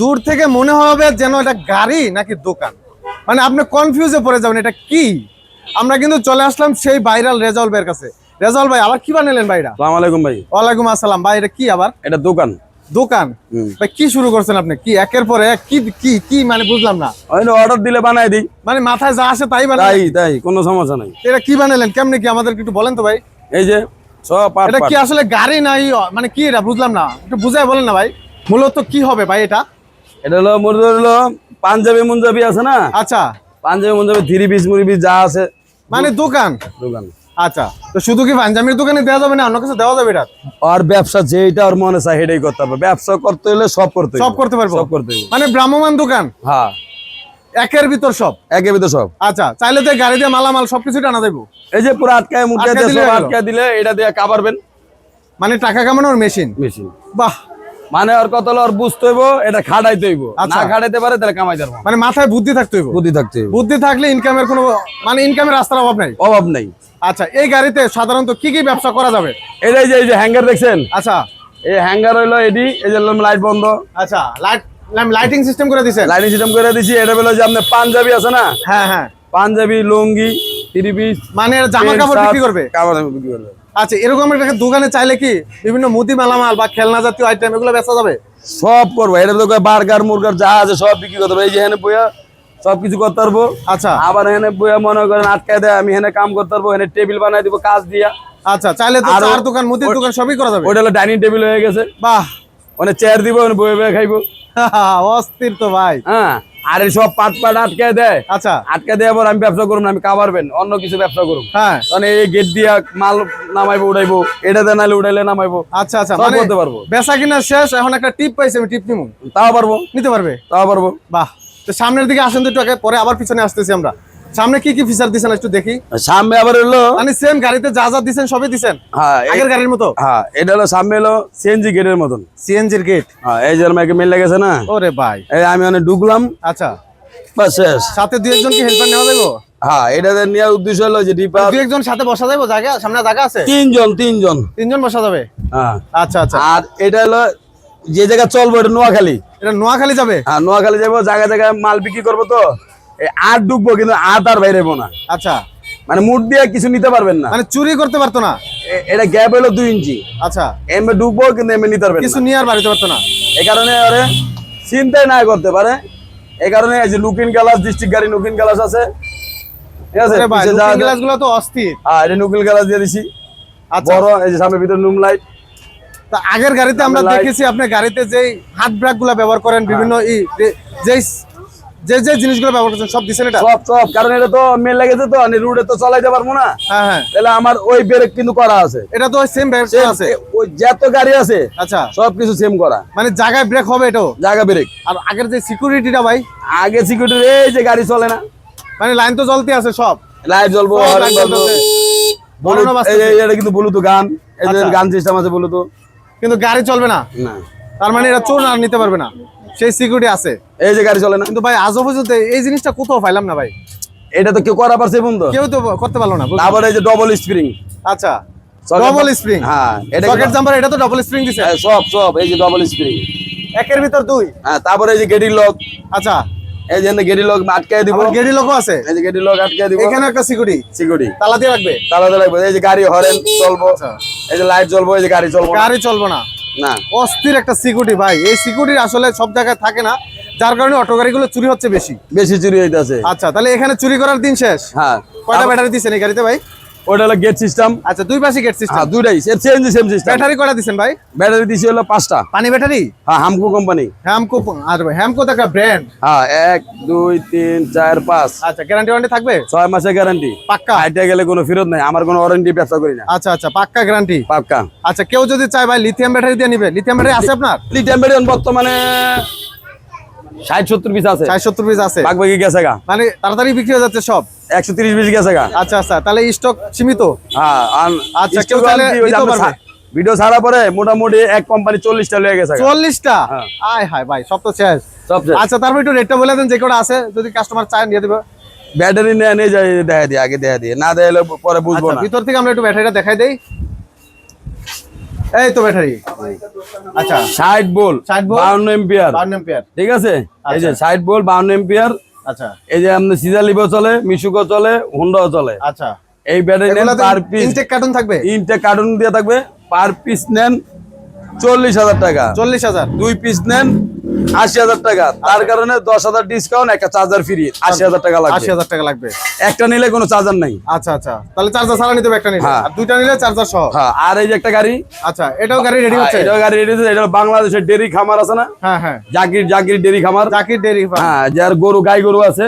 দূর থেকে মনে হবে যেন এটা গাড়ি নাকি দোকান। মানে আপনি কনফিউজে পড়ে যাবেন এটা কি? আমরা কিন্তু চলে আসলাম সেই ভাইরাল রেজাউল ভাইয়ের কাছে। রেজাউল ভাই আবার কি বানালেন ভাইরা? সালাম আলাইকুম ভাই। ওয়ালাইকুম আসসালাম। ভাই এটা কি আবার? এটা দোকান। দোকান? ভাই কি শুরু করছেন আপনি? কি একের পর এক? কি কি কি মানে বুঝলাম না। অর্ডার দিলে বানাই দিই। মানে মাথায় যা আসে তাই বানালেন? তাই তাই কোনো সমস্যা নাই। এটা কি বানালেন? কেমনে কি? আমাদেরকে একটু বলেন তো ভাই। এই যে সব এটা কি আসলে গাড়ি নাই? মানে কি এটা? বুঝলাম না। একটু বুঝাই বলেন না ভাই। মূলত কি হবে ভাই এটা? এটা হলো মুরগি হলো পাঞ্জাবি মুঞ্জাবি আছে না? আচ্ছা। পাঞ্জাবি মুঞ্জাবি থ্রি পিস মুড়ি পিস যা আছে। মানে দোকান? দোকান। আচ্ছা তো শুধু কি পাঞ্জাবির দোকানে দেওয়া যাবে না অন্য কিছু দেওয়া যাবে এটা? আর ব্যবসা যেটা ওর মনে চায় সেটাই করতে হবে। ব্যবসা করতে হলে সব করতে সব করতে পারব? সব করতে। মানে ভ্রাম্যমান দোকান? হ্যাঁ। একের ভিতর সব? একে ভিতরে সব। আচ্ছা চাইলে তো গাড়ি দিয়ে মালামাল সবকিছু টানা দেবো। এই যে পুরো আটকায় মুখে আটকায় দিলে এটা দিয়ে কাবারবেন মানে টাকা কামানোর মেশিন? মেশিন। বাহ! মানে ওর কত ওর বুঝতে হইব এটা খাটাইতে হইব। আচ্ছা। না খাটাইতে পারে তাহলে কামাই পারব মানে মাথায় বুদ্ধি থাকতে হইব। বুদ্ধি থাকতে বুদ্ধি থাকলে ইনকামের কোনো মানে ইনকামের রাস্তার অভাব নাই? অভাব নাই। আচ্ছা এই গাড়িতে সাধারণত কি কি ব্যবসা করা যাবে? এটাই যে এই যে হ্যাঙ্গার দেখছেন? আচ্ছা। এই হ্যাঙ্গার হইল এডি এই যে লাইট বন্ধ। আচ্ছা লাইট লাইটিং সিস্টেম করে দিছেন? লাইটিং সিস্টেম করে দিছি এটা বলে যে আপনার পাঞ্জাবি আছে না? হ্যাঁ হ্যাঁ। পাঞ্জাবি লুঙ্গি থ্রি পিস মানে জামা কাপড় বিক্রি করবে? কাপড় বিক্রি করবে। আচ্ছা এরকম একটা দোকানে চাইলে কি বিভিন্ন মুদি মালামাল বা খেলনা জাতীয় আইটেম এগুলো বেচা যাবে? সব করব। এটা তো বার্গার মুরগার যা আছে সব বিক্রি করতে হবে এই যে এখানে বইয়া সব কিছু করতে পারব। আচ্ছা। আবার এখানে বইয়া মনে করেন আটকায় দেয় আমি এখানে কাম করতে পারব এখানে টেবিল বানাই দিব কাজ দিয়া। আচ্ছা চাইলে তো আরো- চার দোকান মুদির দোকান সবই করা যাবে। ওটা হলো ডাইনিং টেবিল হয়ে গেছে। বাহ। ওখানে চেয়ার দিব বয়ে বয়ে খাইবো। অস্থির তো ভাই। হ্যাঁ। আর সব পাট পাট আটকে দেয়। আচ্ছা। আটকে দেয় পর আমি ব্যবসা করব না আমি কাবারবেন অন্য কিছু ব্যবসা করব হ্যাঁ। মানে এই গেট দিয়া মাল নামাইবো উড়াইবো এটা দেয় নাইলে উড়াইলে নামাইবো। আচ্ছা আচ্ছা মানে করতে পারব। বেচা কিনা শেষ এখন একটা টিপ পাইছি আমি টিপ নিব তাও পারব। নিতে পারবে? তাও পারব। বাহ। তো সামনের দিকে আসেন তো পরে আবার পিছনে আসতেছি আমরা। সামনে কি কি ফিচার দিছেন একটু দেখি। সামনে আবার হলো মানে সেম গাড়িতে যা যা দিছেন সবই দিছেন? হ্যাঁ আগের গাড়ির মতো? হ্যাঁ এটা হলো সামনে হলো সিএনজি গেটের মতন। সিএনজির গেট হ্যাঁ এই যে আমাকে মেল লেগেছে না? ওরে ভাই। এই আমি অনেক ঢুকলাম। আচ্ছা। বাস শেষ। সাথে দুই একজন কি হেল্পার নেওয়া যাব হ্যাঁ নেওয়ার উদ্দেশ্য হলো যে ডিপা দুই একজন সাথে বসা যাব জায়গা সামনে জায়গা আছে? তিনজন তিনজন। তিনজন বসা যাবে? হ্যাঁ। আচ্ছা আচ্ছা। আর এটা হলো যে জায়গা চলবো এটা নোয়াখালী। এটা নোয়াখালী যাবে? হ্যাঁ নোয়াখালী যাব জায়গায় জায়গায় মাল বিক্রি করব তো। এই আট ঢুকবো কিন্তু আর বাইরে না। আচ্ছা। মানে মুড দিয়ে কিছু নিতে পারবেন না। মানে চুরি করতে পারতো না? এটা গ্যাপ হলো দুই ইঞ্চি। আচ্ছা। এমএ ঢুকবো কিন্তু এমএ নিতে পারবেন কিছু। নিয়ে আর বাড়িতে পারতো না? এই কারণে ওরে চিন্তাই না করতে পারে। এই কারণে এই যে লুকিন গ্লাস ডিস্ট্রিক্ট গাড়ি লুকিন গ্লাস আছে। ঠিক আছে আরে যা- গ্লাসগুলো তো অস্থির। হ্যাঁ এটা লুকিন গ্লাস দিয়ে দিছি। আচ্ছা। বড় এই যে সামনে ভিতরে নুম লাইট তা আগের গাড়িতে আমরা দেখেছি আপনি গাড়িতে যেই হাত ব্রেকগুলা ব্যবহার করেন বিভিন্ন ই যে- যেই যে যে জিনিসগুলো ব্যবহার করছেন সব দিছেন এটা? সব সব কারণ এটা তো মেল লেগেছে তো আমি রুটে তো চালাইতে পারব না। হ্যাঁ হ্যাঁ। তাহলে আমার ওই ব্রেক কিন্তু করা আছে। এটা তো সেম ব্রেক আছে। ওই যত গাড়ি আছে আচ্ছা। সব কিছু সেম করা। মানে জায়গায় ব্রেক হবে এটাও? জায়গা ব্রেক আর আগের যে সিকিউরিটিটা ভাই? আগে সিকিউরিটি এই যে গাড়ি চলে না। মানে লাইন তো জ্বলতে আছে সব। লাইট জ্বলবো এটা কিন্তু ব্লুটুথ গান। এই আচ্ছা। গান সিস্টেম আছে ব্লুটুথ কিন্তু গাড়ি চলবে না। না। তার মানে এটা চোর আর নিতে পারবে না। সেই সিকিউরিটি আছে। এই যে গাড়ি চলে না। কিন্তু ভাই আজও পর্যন্ত এই জিনিসটা কোথাও পাইলাম না ভাই। এটা তো কেউ করা পারছে বন্ধু। কেউ তো করতে পারল না? তারপরে এই যে ডবল স্প্রিং আচ্ছা ডবল স্প্রিং হ্যাঁ এটা সকেট জাম্পার এটা তো ডবল স্প্রিং দিছে। হ্যাঁ, সব সব এই যে ডবল স্প্রিং একের ভিতর দুই। হ্যাঁ তারপরে এই যে গেডি লক আচ্ছা। এই যে গেডি লক আটকায় দিব। গেড়ি লোকও আছে? এই যে গেডি লক আটকায় দিব। এখানে একটা সিকিউরিটি সিকিউরিটি তালা দিয়ে রাখবে? তালা তালা লাগবে এই যে গাড়ি হরেন চলবো। আচ্ছা। এই যে লাইট জ্বলবো এই যে গাড়ি চলবো গাড়ি চলবে না। না। অস্থির একটা সিকিউরিটি ভাই। এই সিকিউরিটি আসলে সব জায়গায় থাকে না। যার কারণে অটো গাড়িগুলো চুরি হচ্ছে বেশি। বেশি চুরি হইতেছে। আচ্ছা তাহলে এখানে চুরি করার দিন শেষ? হ্যাঁ। কয়টা ব্যাটারি দিচ্ছেন এই গাড়িতে ভাই? ওটা হলো গেট সিস্টেম আচ্ছা দুই পাশে গেট সিস্টেম হ্যাঁ দুইটাই সেম সেম সিস্টেম ব্যাটারি কয়টা দিচ্ছেন ভাই? ব্যাটারি দিছি হলো পাঁচটা। পানি ব্যাটারি হ্যাঁ হামকো কোম্পানি হ্যামকো আর হ্যামকো তো একটা ব্র্যান্ড হ্যাঁ এক দুই তিন চার পাঁচ। আচ্ছা গ্যারান্টি ওয়ারেন্টি থাকবে? ছয় মাসের গ্যারান্টি পাক্কা? হাইটে গেলে কোনো ফেরত নাই আমার কোনো ওয়ারেন্টি ব্যবসা করি না। আচ্ছা আচ্ছা পাক্কা গ্যারান্টি পাক্কা। আচ্ছা কেউ যদি চায় ভাই লিথিয়াম ব্যাটারি দিয়ে নিবে। লিথিয়াম ব্যাটারি আছে আপনার? লিথিয়াম বেরিয়ন বর্তমানে ষাট সত্তর পিস আছে। চার সত্তর পিস আছে। বাকি গেছে গা। মানে তাড়াতাড়ি বিক্রি হয়ে যাচ্ছে সব? একশো তিরিশ পিস গেছে গা। আচ্ছা আচ্ছা তাহলে স্টক সীমিত? হ্যাঁ আচ্ছা, কেউ চাইলে ভিডিও ছাড়া পরে মোটামুটি এক কোম্পানি চল্লিশটা লয়ে গেছে চল্লিশটা? হ্যাঁ। আয় হায় ভাই সব তো শেষ। আচ্ছা তারপর একটু রেটটা বলে দেন যে কটা আছে যদি কাস্টমার চায় নিয়ে দেবে। ব্যাটারি নিয়ে নিয়ে যাই দেখা দিয়ে আগে দেখা দিয়ে। না দেখালে পরে বুঝব না। ভিতর থেকে আমরা একটু ব্যাটারিটা দেখাই দেই। এই তো ব্যাটারি। আচ্ছা। ষাট বোল 60 volt, বাউন্ন এম্পিয়ার বান্ন এম্পিয়ার ঠিক আছে? এই যে আচ্ছা। ষাট বোল বাউন্ন এম্পিয়ার আচ্ছা। এই যে আপনার সিজালিভো চলে মিশুকো চলে হুন্ডাও চলে। আচ্ছা। এই ব্যাটারি নেন পার পিস ইনটেক কার্টুন থাকবে? ইনটেক কার্টুন দিয়ে থাকবে। পার পিস নেন চল্লিশ হাজার টাকা। চল্লিশ হাজার। দুই পিস নেন আশি হাজার টাকা। তার কারণে দশ হাজার ডিসকাউন্ট একটা চার্জার ফ্রি আশি হাজার টাকা লাগবে। আশি হাজার টাকা লাগবে। একটা নিলে কোনো চার্জার নাই। আচ্ছা আচ্ছা। তাহলে চার্জার ছাড়া নিতে একটা নিলে। হ্যাঁ। আর দুইটা নিলে চার্জার সহ। হ্যাঁ আর এই যে একটা গাড়ি। আচ্ছা এটাও গাড়ি রেডি হচ্ছে? এটা গাড়ি রেডি এটা বাংলাদেশের ডেরি খামার আছে না? হ্যাঁ হ্যাঁ। জাকির জাকির ডেরি খামার। জাকির ডেরি হ্যাঁ যার গরু গাই গরু আছে।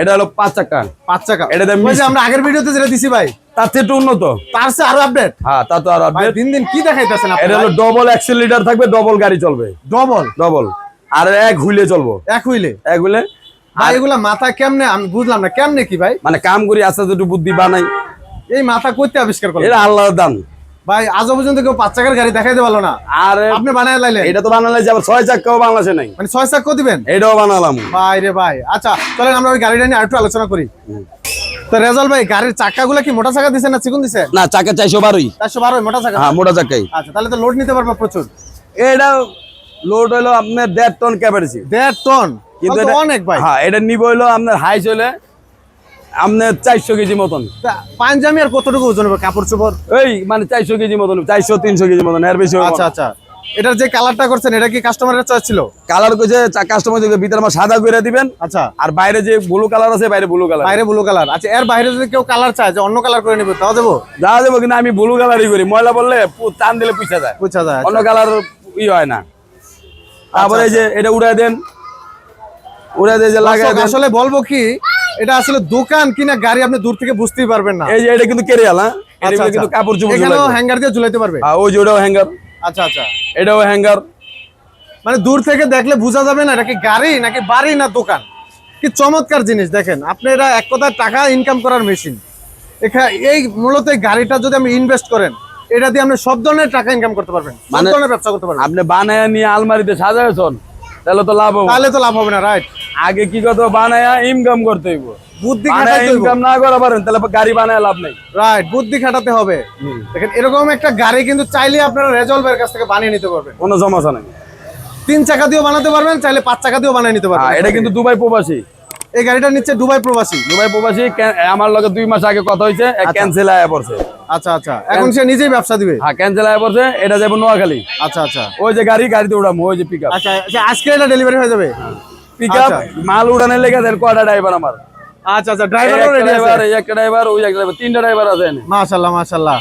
এটা হলো পাঁচ চাকা। পাঁচ টাকা এটাতে ওই আমরা আগের ভিডিওতে যেটা দিছি ভাই তার চেয়ে উন্নত। তার চেয়ে আরও আপডেট হ্যাঁ তা তো আর update। দিন দিন কি দেখাইতেছেন এটা হলো ডবল থাকবে ডবল গাড়ি চলবে। ডবল ডবল আর এক হুইলে চলবো। এক হুইলে? এক হুইলে? ভাই এগুলা মাথা কেমনে? আমি বুঝলাম না কেমনে কি ভাই? মানে কাম করি আস্তে আস্তে একটু বুদ্ধি বানাই। এই মাথা করতে আবিষ্কার করলেন এটা আল্লাহর দান। ভাই আজও পর্যন্ত কেউ পাঁচ চাকার গাড়ি দেখাইতে পারল না। আর আপনি বানায় লাইলেন। এটা তো বানালে আবার ছয় চাক্কাও বাংলাদেশে নাই। মানে ছয় চাকা দিবেন? এটাও বানালাম। ভাই রে ভাই আচ্ছা চলেন আমরা ওই গাড়িটা নিয়ে আরেকটু আলোচনা করি। তো রেজাল ভাই গাড়ির চাকাগুলো কি মোটা চাকা দিছে না চিকুন দিছে? না চাকা চাইশো বারোই। চারশো বারো মোটা চাকা হ্যাঁ মোটা চাকাই। আচ্ছা তাহলে তো লোড নিতে পারব প্রচুর। এটা লোড হলো আপনার দেড় টন ক্যাপাসিটি দেড় টন কিন্তু অনেক ভাই হ্যাঁ এটা নিব হলো আপনার হাই চলে আপনার চারশো কেজি মতন। পাঞ্জাবি আর কতটুকু ওজন হবে কাপড় চোপড়? এই মানে চারশো কেজি মতন চারশো তিনশো কেজি মতন এর বেশি আচ্ছা আচ্ছা। এটার যে কালারটা করছেন এটা কি কাস্টমারের চয়েস ছিল? কালার কাস্টমার ভিতরে আমার সাদা করে দিবেন আচ্ছা। আর বাইরে যে ব্লু কালার আছে বাইরে ব্লু কালার বাইরে ব্লু কালার আচ্ছা এর বাইরে যদি কেউ কালার চায় যে অন্য কালার করে নিবে তাও দেবো যা দেবো কিন্তু আমি ব্লু কালারই করি। ময়লা বললে টান দিলে পুষা যায়। বুঝা যায় অন্য কালার ই হয় না। তারপরে এই যে এটা উড়াই দেন। উড়াই দিয়ে যে লাগাই দেন। আসলে বলব কি এটা আসলে দোকান কিনা গাড়ি আপনি দূর থেকে বুঝতেই পারবেন না। এই যে এটা কিন্তু কেরিয়াল হ্যাঁ? এটা আচ্ছা, কিন্তু আচ্ছা। কাপড় চোপড় এখানেও। হ্যাঙ্গার দিয়ে ঝুলাইতে পারবে? ওই যে ওটাও হ্যাঙ্গার আচ্ছা আচ্ছা। এটাও হ্যাঙ্গার মানে দূর থেকে দেখলে বোঝা যাবে না এটা কি গাড়ি নাকি বাড়ি না দোকান? কি চমৎকার জিনিস দেখেন। আপনি এটা এক কথায় টাকা ইনকাম করার মেশিন এখানে এই মূলত গাড়িটা যদি আপনি ইনভেস্ট করেন এটা দিয়ে আপনি সব ধরনের টাকা ইনকাম করতে পারবেন। সব মানে- ধরনের ব্যবসা করতে পারবেন। আপনি বানায় নিয়ে আলমারিতে সাজাইছন তাহলে তো লাভ হবে। তাহলে তো লাভ হবে না রাইট আগে কি করতে হবে? বানায়া ইনকাম করতে হইব। বুদ্ধি বানায় ইনকাম না করা পারেন তাহলে গাড়ি বানায় লাভ নেই। রাইট বুদ্ধি খাটাতে হবে। দেখেন এরকম একটা গাড়ি কিন্তু চাইলে আপনারা রেজলভের কাছ থেকে বানিয়ে নিতে পারবেন। কোনো সমস্যা নেই। তিন চাকা দিয়েও বানাতে পারবেন চাইলে পাঁচ চাকা দিয়েও বানিয়ে নিতে হ্যাঁ, পারবেন। এটা কিন্তু দুবাই প্রবাসী। এই গাড়িটা নিচ্ছে দুবাই প্রবাসী। দুবাই প্রবাসী আমার লগে দুই মাস আগে কথা হয়েছে ক্যান্সেল আয়া পড়ছে। আচ্ছা আচ্ছা। এখন সে নিজেই ব্যবসা দিবে? হ্যাঁ ক্যান্সেল আয়া পড়ছে এটা যাব নোয়াখালী। আচ্ছা আচ্ছা। ওই যে গাড়ি গাড়িতে উড়ামো ওই যে পিক আপ আচ্ছা আচ্ছা আজকে এটা ডেলিভারি হয়ে যাবে? পিক আপ আচ্ছা। মাল উড়ানের লেগে দেন কয়টা ড্রাইভার আমার? আচ্ছা আচ্ছা ড্রাইভারও রেডি আছে। ড্রাইভার এই একটা ড্রাইভার ওই একটা ড্রাইভার তিনটা ড্রাইভার আছে। মাশাআল্লাহ মাশাআল্লাহ।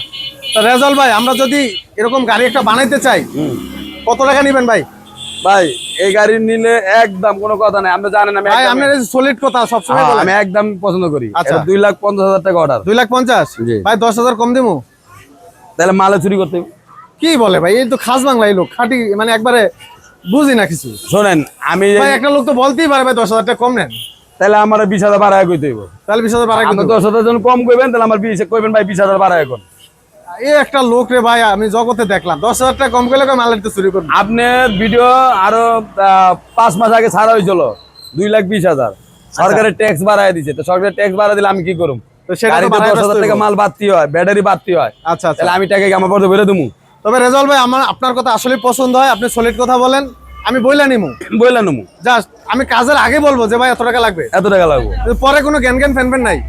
তো রেজাল ভাই আমরা যদি এরকম গাড়ি একটা বানাইতে চাই কত টাকা নেবেন ভাই? ভাই এই গাড়ি নিলে একদম কোনো কথা নাই। আপনি জানেন আমি ভাই আপনার সলিড কথা সবসময় হ্যাঁ, আমি একদম পছন্দ করি। আচ্ছা। দুই লাখ পঞ্চাশ হাজার টাকা অর্ডার দুই লাখ পঞ্চাশ? জি। ভাই দশ হাজার কম দিমু? তাহলে মালে চুরি করতে কি বলে ভাই? এই তো খাস বাংলা এই লোক। খাটি মানে একবারে বুঝি না কিছু। শোনেন আমি ভাই একটা লোক তো বলতেই পারে ভাই দশ হাজার টাকা কম নেন। তাহলে আমার বিশ হাজার বাড়ায় কইতে হইব। তাহলে বিশ হাজার কিন্তু দশ হাজার জন কম কইবেন তাহলে আমার বিশ কইবেন ভাই বিশ হাজার বাড়ায় এখন। এই একটা লোক রে ভাই আমি জগতে দেখলাম। দশ হাজার টাকা কম করলে মালের তো চুরি করব? আপনার ভিডিও আরও পাঁচ মাস আগে ছাড়া হয়েছিল দুই লাখ বিশ হাজার। সরকারের ট্যাক্স বাড়ায় তো সরকারের ট্যাক্স দিলে আমি কি করুম। মাল বাড়তি হয় ব্যাটারি বাড়তি হয়। আচ্ছা আচ্ছা। তাহলে আমি টাকা আমার পথে বেরো দেবো তবে রেজাল ভাই আমার আপনার কথা আসলে পছন্দ হয় আপনি সলিড কথা বলেন। আমি বইলা নিমু। নমু। জাস্ট আমি কাজের আগে বলব যে ভাই এত টাকা লাগবে। এত টাকা লাগবো। পরে কোনো জ্ঞান জ্ঞান ফ্যান ফ্যান নাই।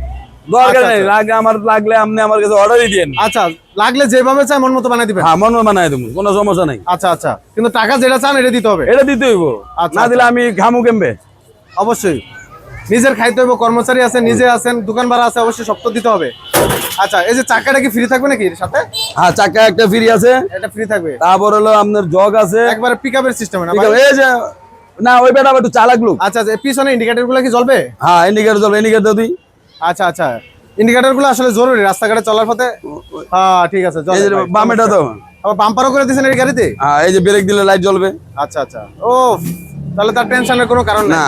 দরকার আচ্ছা, নেই আচ্ছা। লাগে আমার লাগলে আপনি আমার কাছে অর্ডারই দিয়েন আচ্ছা লাগলে যেভাবে চাই মন মতো বানাই দিবেন। হ্যাঁ মন বানাই দেবো কোনো সমস্যা নাই। আচ্ছা আচ্ছা। কিন্তু টাকা যেটা চান এটা দিতে হবে। এটা দিতে হইব। আচ্ছা, না দিলে আমি ঘামু কেমবে? অবশ্যই। নিজের খাইতে হবে কর্মচারী আছে নিজে আছেন দোকান ভাড়া আছে অবশ্যই সব তো দিতে হবে। আচ্ছা এই যে চাকাটা কি ফ্রি থাকবে নাকি এর সাথে? হ্যাঁ চাকা একটা ফ্রি আছে। এটা ফ্রি থাকবে। তারপর হলো আপনার জগ আছে। একবারে পিক আপের সিস্টেম না এই যে না ওই বেটা একটু চালাক লোক। আচ্ছা আচ্ছা পিছনে ইন্ডিকেটরগুলো কি জ্বলবে? হ্যাঁ ইন্ডিকেটর চলবে ইন্ডিকেটর দিই। আচ্ছা আচ্ছা। ইন্ডিকেটরগুলো আসলে জরুরি রাস্তাঘাটে চলার পথে। হ্যাঁ ঠিক আছে বামেটা তো। আবার বাম্পারও করে দিয়েছেন এই গাড়িতে? হ্যাঁ এই যে ব্রেক দিলে লাইট জ্বলবে। আচ্ছা আচ্ছা। ও তাহলে তার টেনশনের কোনো কারণ না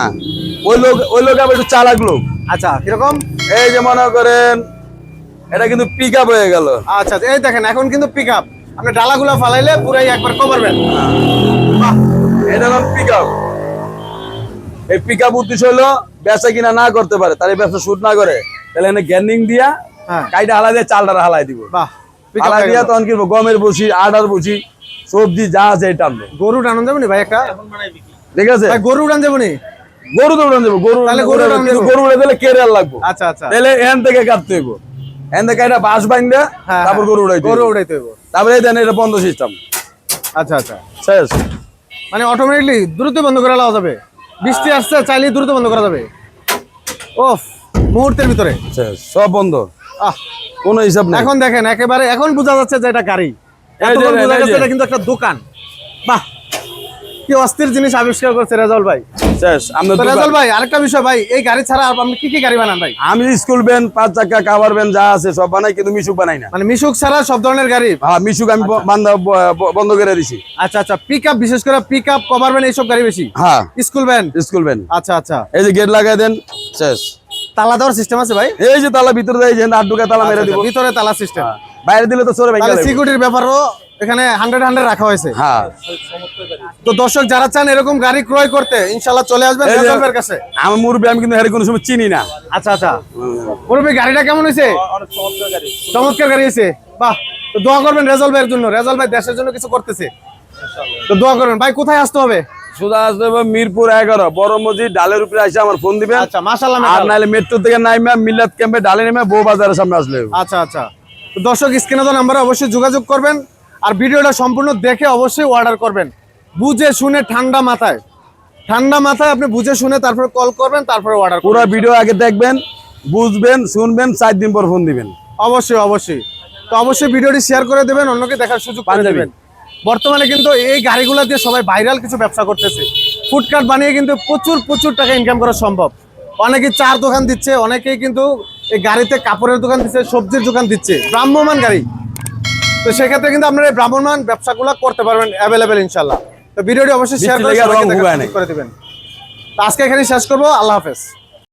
ওই লোক ওই লোক আবার একটু চালাক লোক। আচ্ছা কীরকম? এই যে মনে করেন এটা কিন্তু পিক আপ হয়ে গেল। আচ্ছা আচ্ছা, এই দেখেন এখন কিন্তু পিক আপ আপনি ডালাগুলো ফালাইলে পুরাই একবার কভারবেন এটা হলো পিক আপ এই পিক আপ উদ্দেশ্য হলো ব্যবসা কিনা না করতে পারে তার এই ব্যবসা শুট না করে। তাহলে এখানে গ্যান্ডিং দিয়া হ্যাঁ। কাইটা হালাই দিয়ে চালটা হালাই দিব। হালাই দিয়া তখন কি গমের বসি আডার বসি সবজি যা আছে এটা আনব। গরু টানুন যাব ভাই একটা? ঠিক আছে? গরু উড়ান যাব গরু তো উড়ান দেবো গরু গরু। গরু উড়ে দিলে কেরিয়ার লাগবো। আচ্ছা আচ্ছা। তাহলে এখান থেকে কাটতে হইব। এখান থেকে এটা বাঁশ বাইন্দা হ্যাঁ, তারপর হ্যাঁ। গরু উড়াইতে গরু। উড়াইতে হইব। তারপরে এই দেন এটা বন্ধ সিস্টেম আচ্ছা আচ্ছা। শেষ মানে অটোমেটিকলি দ্রুত বন্ধ করে যাবে। বৃষ্টি আসছে চাইলে দ্রুত বন্ধ করা যাবে। ওফ। মুহূর্তের ভিতরে। শেষ সব বন্ধ। আহ। কোনো হিসাব নেই। এখন দেখেন একেবারে এখন বোঝা যাচ্ছে যে এটা গাড়ি। এতক্ষণ বোঝা যাচ্ছে এটা কিন্তু একটা দোকান। বাহ! কি অস্থির জিনিস আবিষ্কার করছে রেজাউল ভাই। শেষ আমরা তো ভাই। আরেকটা বিষয় ভাই এই গাড়ি ছাড়া আপনি কি কি গাড়ি বানান ভাই? আমি স্কুল ভ্যান পাঁচ চাকা কাভার ভ্যান যা আছে সব বানাই কিন্তু মিশুক বানাই না। মানে মিশুক ছাড়া সব ধরনের গাড়ি? হ্যাঁ মিশুক আমি ব- বান্ধা করে দিছি। আচ্ছা আচ্ছা পিক আপ বিশেষ করে পিক আপ কভার ভ্যান এইসব গাড়ি বেশি? হ্যাঁ। স্কুল ভ্যান স্কুল ভ্যান আচ্ছা আচ্ছা। এই যে গেট লাগাই দেন শেষ। তালা দেওয়ার সিস্টেম আছে ভাই? এই যে তালা ভিতরে দেয় যে আট ঢুকে তালা মেরে আচ্ছা, দিব। আচ্ছা, ভিতরে তালা সিস্টেম বাইরে দিলে তো চোরে ভাই তাহলে সিকিউরিটির ব্যাপারও এখানে হান্ড্রেড হান্ড্রেড রাখা হয়েছে। হ্যাঁ। তো দর্শক যারা চান এরকম গাড়ি ক্রয় করতে ইনশাল্লাহ চলে আসবেন যে- কাছে। আমার মুরব্বী আমি কিন্তু কোনো সময় চিনি না। আচ্ছা আচ্ছা। মুরব্বী গাড়িটা কেমন হয়েছে। চমৎকার গাড়ি হয়েছে। বাহ তো দোয়া করবেন রেজাল ভাইয়ের জন্য। রেজাল ভাই দেশের জন্য কিছু করতেছে। তো দোয়া করবেন। ভাই কোথায় আসতে হবে? সুদা আসতে হবে মিরপুর এগারো বড় মসজিদ ডালের উপরে আসে আমার ফোন দিবেন। আচ্ছা আর। নাহলে মেট্রো থেকে নাইমা মিলাদ ক্যাম্পে ডালে নেমে বউ বাজারের সামনে আসলে। আচ্ছা আচ্ছা। দর্শক স্ক্রিনে দেওয়া নাম্বারে অবশ্যই যোগাযোগ করবেন আর ভিডিওটা সম্পূর্ণ দেখে অবশ্যই অর্ডার করবেন। বুঝে শুনে ঠান্ডা মাথায়। ঠান্ডা মাথায় আপনি বুঝে শুনে তারপরে কল করবেন তারপরে অর্ডার পুরো ভিডিও আগে দেখবেন বুঝবেন শুনবেন চার দিন পর ফোন দিবেন। অবশ্যই অবশ্যই। তো অবশ্যই ভিডিওটি শেয়ার করে দেবেন অন্যকে দেখার সুযোগ করে দেবেন। বর্তমানে কিন্তু এই গাড়িগুলো দিয়ে সবাই ভাইরাল কিছু ব্যবসা করতেছে। ফুডকার্ট বানিয়ে কিন্তু প্রচুর প্রচুর টাকা ইনকাম করা সম্ভব। অনেকে চার দোকান দিচ্ছে অনেকেই কিন্তু এই গাড়িতে কাপড়ের দোকান দিচ্ছে সবজির দোকান দিচ্ছে। ভ্রাম্যমান গাড়ি। তো সেক্ষেত্রে কিন্তু আপনারা এই ভ্রাম্যমান ব্যবসাগুলো করতে পারবেন অ্যাভেলেবেল ইনশাল্লাহ তো ভিডিওটি অবশ্যই শেয়ার করে দিবেন। তো আজকে এখানে শেষ করব। আল্লাহ হাফেজ।